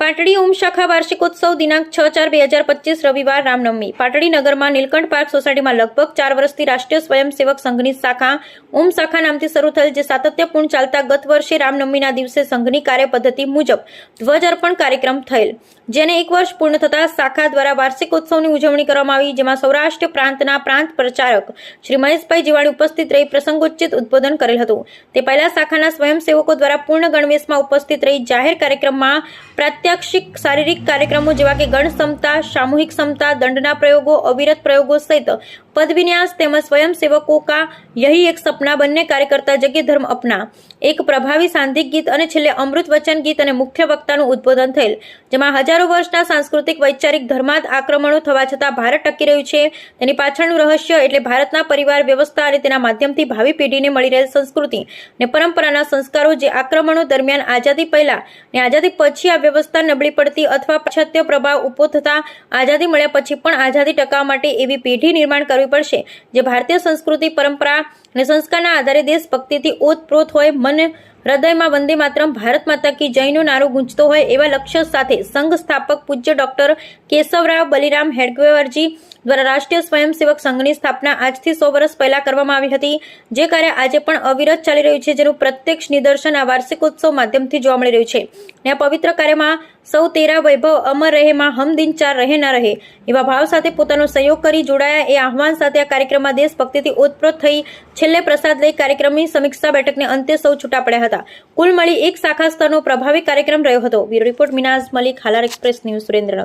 પાટડી ઓમ શાખા વાર્ષિકોત્સવ દિનાંક છ ચાર બે હજાર પચીસ રવિવાર રામનવમી. પાટડી નગરમાં નીલકંઠ પાર્ક સોસાયટીમાં લગભગ ચાર વર્ષથી રાષ્ટ્રીય સ્વયંસેવક સંઘની શાખા ઓમ શાખા નામથી શરૂ થયેલ જે સાતત્યપૂર્ણ ચાલતા ગત વર્ષે રામનવમીના દિવસે સંઘની કાર્યપદ્ધતિ મુજબ ધ્વજ અર્પણ કાર્યક્રમ થયેલ. જેને એક વર્ષ પૂર્ણ થતા શાખા દ્વારા વાર્ષિકોત્સવની ઉજવણી કરવામાં આવી, જેમાં સૌરાષ્ટ્ર પ્રાંતના પ્રાંત પ્રચારક શ્રી મહેશભાઈ જીવાણી ઉપસ્થિત રહી પ્રસંગોચિત ઉદબોધન કરેલ હતું. તે પહેલા શાખાના સ્વયંસેવકો દ્વારા પૂર્ણ ગણવેશમાં ઉપસ્થિત રહી જાહેર કાર્યક્રમમાં પ્રાત્યક્ષિક શારીરિક કાર્યક્રમો જેવા કે ગણ ક્ષમતા સામૂહિક ક્ષમતા દંડના પ્રયોગો અવિરત પ્રયોગો સહિત પદવિન્યાસ તેમજ સ્વયંસેવકો કા યહી એક સપના બંને કાર્યકર્તા જગ્ય ધર્મ અપના. એક પ્રભાવી સાંધિક ગીત અને છેલ્લે અમૃત વચન ગીત અને મુખ્ય વક્તાનું ઉદ્બોધન થયેલ, જેમાં હજારો વર્ષના સાંસ્કૃતિક વૈચારિક ધર્માદ આક્રમણો થવા છતાં ભારત ટકી રહ્યું છે. તેની પાછળનું રહસ્ય એટલે ભારતના પરિવાર વ્યવસ્થા અને તેના માધ્યમથી ભાવિ પેઢીને મળી રહેલ સંસ્કૃતિ અને પરંપરાના સંસ્કારો જે આક્રમણો દરમિયાન આઝાદી પહેલા અને આઝાદી પછી આ વ્યવસ્થા નબળી પડતી અથવા પાશ્ચાત્ય પ્રભાવ ઊભો થતા આઝાદી મળ્યા પછી પણ આઝાદી ટકાવવા માટે એવી પેઢી નિર્માણ કરવી પડશે. જે ભારતીય સંસ્કૃતિ પરંપરા અને સંસ્કારના આધારે દેશભક્તિથી ઓતપ્રોત હોય મન હૃદયમાં વંદે માતરમ, ભારત માતા કી જયનો નારો ગુંજતો હોય એવા લક્ષ્ય સાથે સંઘ સ્થાપક પૂજ્ય ડોક્ટર કેશવરાવ બલિરામ હેડગેવરજી દ્વારા રાષ્ટ્રીય સ્વયંસેવક સંઘની સ્થાપના આજથી સો વર્ષ પહેલા કરવામાં આવી હતી. જે કાર્ય આજે પણ અવિરત ચાલી રહ્યું છે, જેનું પ્રત્યક્ષ નિદર્શન આ વાર્ષિકોત્સવ માધ્યમથી જોવા મળી રહ્યું છે. અને આ પવિત્ર કાર્યમાં સૌ તેરા વૈભવ અમર રહે, માં હમ દિન ચાર રહે, ના રહે, એવા ભાવ સાથે પોતાનો સહયોગ કરી જોડાયા એ આહવાન સાથે આ કાર્યક્રમમાં દેશભક્તિથી ઓતપ્રોત થઈ છેલ્લે પ્રસાદ લઈ કાર્યક્રમની સમીક્ષા બેઠકને અંતે સૌ છૂટા પડ્યા હતા. કુલ મળી એક શાખા સ્તરનો પ્રભાવી કાર્યક્રમ રહ્યો હતો. Bureau report Minaz Malik, Halar express news Surendranagar.